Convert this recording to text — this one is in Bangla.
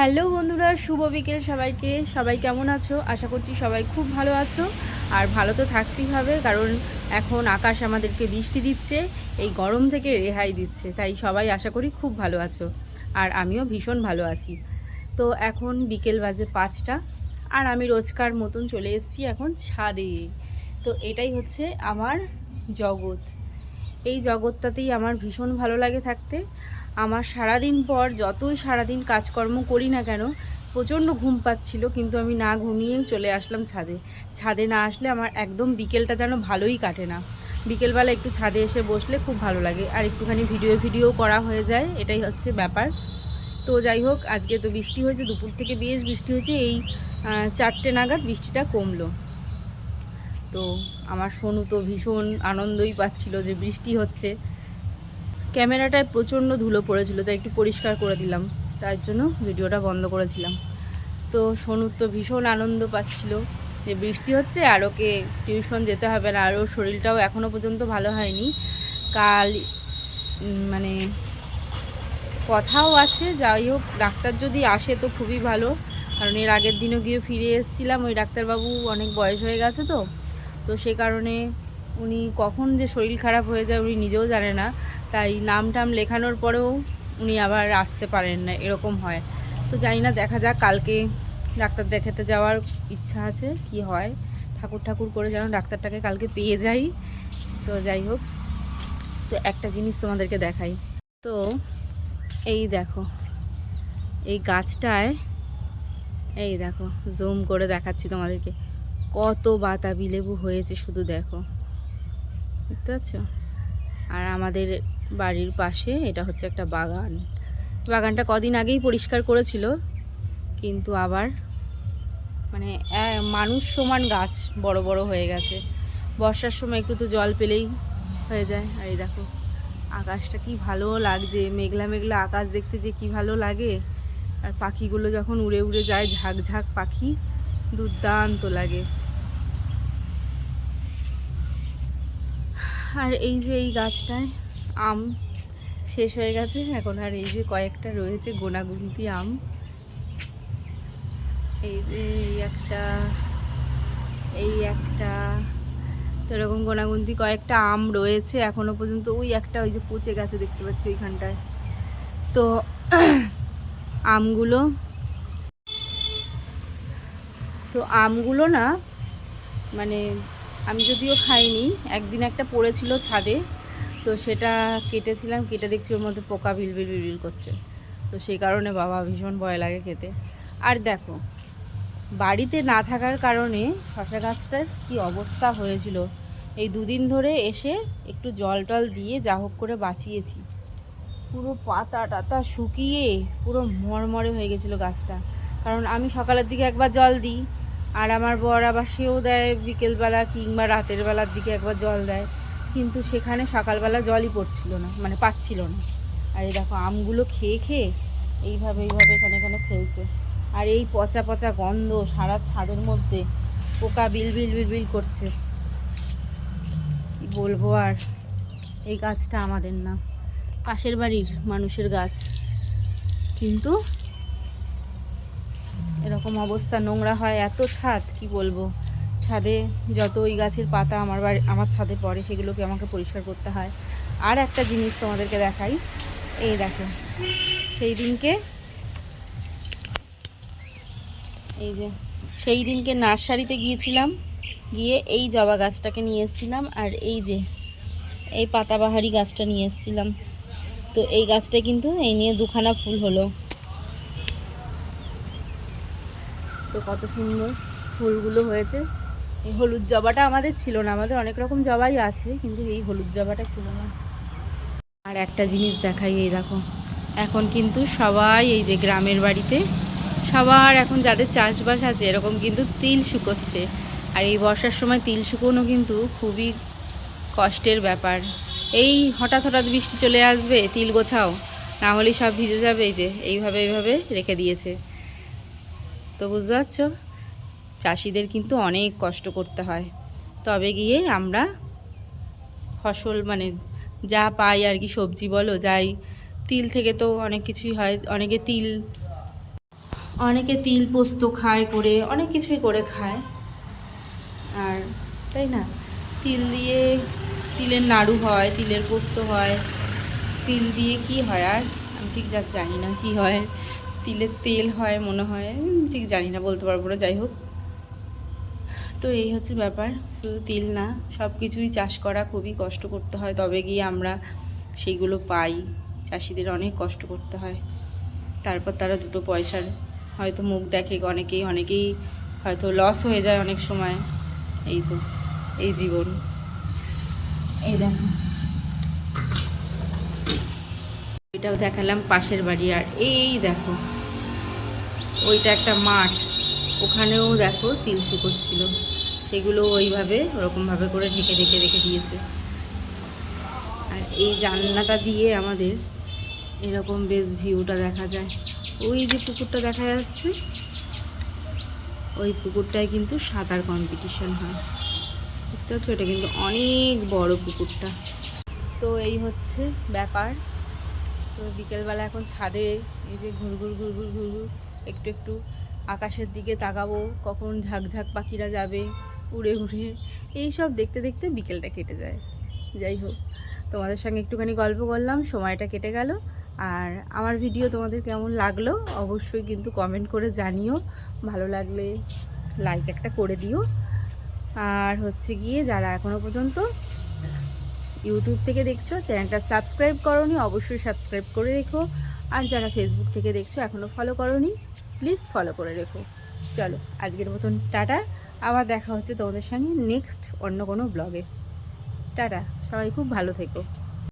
হ্যালো বন্ধুরা, শুভ বিকেল সবাইকে। সবাই কেমন আছো? আশা করছি সবাই খুব ভালো আছো। আর ভালো তো থাকতেই হবে, কারণ এখন আকাশ আমাদেরকে বৃষ্টি দিচ্ছে, এই গরম থেকে রেহাই দিচ্ছে, তাই সবাই আশা করি খুব ভালো আছো। আর আমিও ভীষণ ভালো আছি। তো এখন বিকেল বাজে পাঁচটা, আর আমি রোজকার মতন চলে এসেছি এখন ছাদে। তো এটাই হচ্ছে আমার জগৎ। এই জগৎটাতেই আমার ভীষণ ভালো লাগে থাকতে। আমার সারাদিন পর যতই সারাদিন কাজকর্ম করি না কেন, প্রচণ্ড ঘুম পাচ্ছিল, কিন্তু আমি না ঘুমিয়েই চলে আসলাম ছাদে। ছাদে না আসলে আমার একদম বিকেলটা যেন ভালোই কাটে না। বিকেলবেলা একটু ছাদে এসে বসলে খুব ভালো লাগে, আর একটুখানি ভিডিও ভিডিও করা হয়ে যায়, এটাই হচ্ছে ব্যাপার। তো যাই হোক, আজকে তো বৃষ্টি হয়েছে, দুপুর থেকে বেশ বৃষ্টি হয়েছে, এই চারটে নাগাদ বৃষ্টিটা কমলো। তো আমার সোনু তো ভীষণ আনন্দই পাচ্ছিল যে বৃষ্টি হচ্ছে। ক্যামেরাটায় প্রচণ্ড ধুলো পড়েছিল, তাই একটু পরিষ্কার করে দিলাম। তার জন্য ভিডিওটা বন্ধ করেছিলাম। তো সোনুর তো ভীষণ আনন্দ পাচ্ছিল। যে বৃষ্টি হচ্ছে আর ওকে টিউশন যেতে হবে না, আর ওর শরীরটাও এখনও পর্যন্ত ভালো হয়নি। কাল মানে কথাও আছে, যাই হোক, ডাক্তার যদি আসে তো খুবই ভালো। কারণ এর আগের দিনও গিয়ে ফিরে এসেছিলাম, ওই ডাক্তারবাবু অনেক বয়স হয়ে গেছে তো। তো সে কারণে উনি কখন যে শরীর খারাপ হয়ে যায় উনি নিজেও জানে না। তাই নাম টাম লেখানোর পরেও উনি আবার আসতে পারেন না, এরকম হয়। তো জানি না, দেখা যাক, কালকে ডাক্তার দেখাতে যাওয়ার ইচ্ছা আছে, কি হয়। ঠাকুর ঠাকুর করে যেন ডাক্তারটাকে কালকে পেয়ে যাই। তো যাই হোক, তো একটা জিনিস তোমাদেরকে দেখাই। তো এই দেখো, এই গাছটায়, এই দেখো, জুম করে দেখাচ্ছি তোমাদেরকে। কত বাতাবি লেবু হয়েছে, শুধু দেখো। বুঝতে পাচ্ছ? আর আমাদের বাড়ির পাশে, এটা হচ্ছে একটা বাগান। বাগানটা কদিন আগেই পরিষ্কার করেছিল, কিন্তু আবার মানে মানুষ সমান গাছ বড় বড় হয়ে গেছে। বর্ষার সময় একটু তো জল পেলেই হয়ে যায়। আর এই দেখো, আকাশটা কি ভালো লাগছে, মেঘলা মেঘলা আকাশ দেখতে যে কি ভালো লাগে। আর পাখিগুলো যখন উড়ে উড়ে যায়, ঝাঁক ঝাঁক পাখি, দুর্দান্ত লাগে। আর এই যে এই গাছটায় আম শেষ হয়ে গেছে। এখন আর এই যে কয়েকটা রয়েছে গোনাগুনতি আম। এই যে এই একটা এই একটা, তো এরকম গোনাগুনতি কয়েকটা আম রয়েছে এখনও পর্যন্ত। ওই একটা ওই যে পচে গেছে, দেখতে পাচ্ছি ওইখানটায়। তো আমগুলো তো আমগুলো না মানে আমি যদিও খাইনি, একদিন একটা পড়েছিল ছাদে। তো সেটা কেটেছিলাম, কেটে দেখছি ওর মধ্যে পোকা বিলবিল বিলবিল করছে। তো সেই কারণে বাবা ভীষণ ভয় লাগে খেতে। আর দেখো, বাড়িতে না থাকার কারণে শশা গাছটার কি অবস্থা হয়েছিল। এই দুদিন ধরে এসে একটু জল টল দিয়ে যা হোক করে বাঁচিয়েছি। পুরো পাতা টাতা শুকিয়ে পুরো মরমরে হয়ে গেছিল গাছটা। কারণ আমি সকালের দিকে একবার জল দিই, আর আমার বর আবার সেও দেয় বিকেলবেলা কিংবা রাতের বেলার দিকে একবার জল দেয়। কিন্তু সেখানে সকালবেলা জলই পড়ছিল না মানে পাচ্ছিল না। আর এই দেখো, আমগুলো খেয়ে খেয়ে এইভাবে এইভাবে এখানে এখানে ফেলছে। আর এই পচা পচা গন্ধ সারা ছাদের মধ্যে, পোকা বিল বিল বিল বিল করছে। কি বলব আর, এই গাছটা আমাদের না, পাশের বাড়ির মানুষের গাছ। কিন্তু এরকম অবস্থা, নোংরা হয় এত ছাদ, কি বলব? ছাদে যত ওই গাছের পাতা আমার বাড়ি আমার ছাদে পড়ে, সেগুলোকে আমাকে পরিষ্কার করতে হয়। আর একটা জিনিস তোমাদেরকে দেখাই, এই দেখো, সেই দিনকে এই যে, সেই দিনকে নার্সারিতে গিয়েছিলাম, গিয়ে এই জবা গাছটাকে নিয়ে এসেছিলাম, আর এই যে, এই পাতাবাহারি গাছটা নিয়ে এসেছিলাম। তো এই গাছটা কিন্তু এই নিয়ে দুখানা ফুল হলো। তো কত সুন্দর ফুলগুলো হয়েছে। এই হলুদ জবাটা আমাদের ছিল না, আমাদের অনেক রকম জবাই আছে, কিন্তু এই হলুদ জবাটা ছিল না। আর একটা জিনিস দেখাই এই দেখো, এখন কিন্তু সবাই এই যে গ্রামের বাড়িতে, সবার এখন যাদের চাষবাস আছে, এরকম কিন্তু তিল শুকোচ্ছে। আর এই বর্ষার সময় তিল শুকোনো কিন্তু খুবই কষ্টের ব্যাপার। এই হঠাৎ হঠাৎ বৃষ্টি চলে আসবে, তিল গোছাও, না হলেই সব ভিজে যাবে, এই যে এইভাবে এইভাবে রেখে দিয়েছে। তো বুঝতে পারছ? চাষিদের কিন্তু অনেক কষ্ট করতে হয়। তবে গিয়ে আমরা ফসল মানে যা পাই আর কি, সবজি বলো, যাই। তিল থেকে তো অনেক কিছুই হয়, অনেকে তিল অনেকে তিল পোস্ত খায় করে, অনেক কিছুই করে খায়। আর তাই না? তিল দিয়ে তিলের নাড়ু হয়, তিলের পোস্ত হয়। তিল দিয়ে কি হয় আর? আমি ঠিক যা জানি না কি হয়। তিলের তেল হয় মনে হয় ঠিক জানি না, বলতে পারব না, যাই হোক। তো এই হচ্ছে ব্যাপার। শুধু তিল না সব কিছুই চাষ করা খুবই কষ্ট করতে হয়। তবে গিয়ে আমরা সেইগুলো পাই। চাষিদের অনেক কষ্ট করতে হয়। তারপর তারা দুটো পয়সার হয়তো মুখ দেখে, অনেকেই অনেকেই হয়তো লস হয়ে যায় অনেক সময়। এই তো, এই জীবন। এই দেখো। এটাও দেখালাম পাশের বাড়ি। আর এই দেখো, ওইটা একটা মাঠ। ওখানেও দেখো তিল শুকোচ্ছিল সেগুলো ওইভাবে ওরকমভাবে করে ঢেকে ঢেকে রেখে দিয়েছে। আর এই জানলাটা দিয়ে আমাদের এরকম বেশ ভিউটা দেখা যায়। ওই যে পুকুরটা দেখা যাচ্ছে, ওই পুকুরটায় কিন্তু সাঁতার কম্পিটিশন হয়। দেখতে পাচ্ছ, এটা কিন্তু অনেক বড় পুকুরটা। তো এই হচ্ছে ব্যাপার। তো বিকেলবেলা এখন ছাদে এই যে ঘুরঘুর ঘুরঘুর ঘুরঘুর, একটু একটু আকাশের দিকে তাকাবো, কখন ঝাঁকঝাঁক পাখিরা যাবে উড়ে উড়ে। এই সব দেখতে দেখতে বিকেলটা কেটে যায়। যাই হোক, তোমাদের সঙ্গে একটুখানি গল্প করলাম, সময়টা কেটে গেল। আর আমার ভিডিও তোমাদের কেমন লাগল অবশ্যই কিন্তু কমেন্ট করে জানিও। ভালো লাগলে লাইক একটা করে দিও। আর হচ্ছে গিয়ে যারা এখনও পর্যন্ত ইউটিউব থেকে দেখছ চ্যানেলটা সাবস্ক্রাইব করনি, অবশ্যই সাবস্ক্রাইব করে রেখো। আর যারা ফেসবুক থেকে দেখছ এখনও ফলো করনি প্লিজ ফলো করে রেখো। চলো, আজকের মতন, টাটা। আবার দেখা হচ্ছে তোমাদের সঙ্গে নেক্সট অন্য কোনো ব্লগে টাটা, সবাই খুব ভালো থেকো।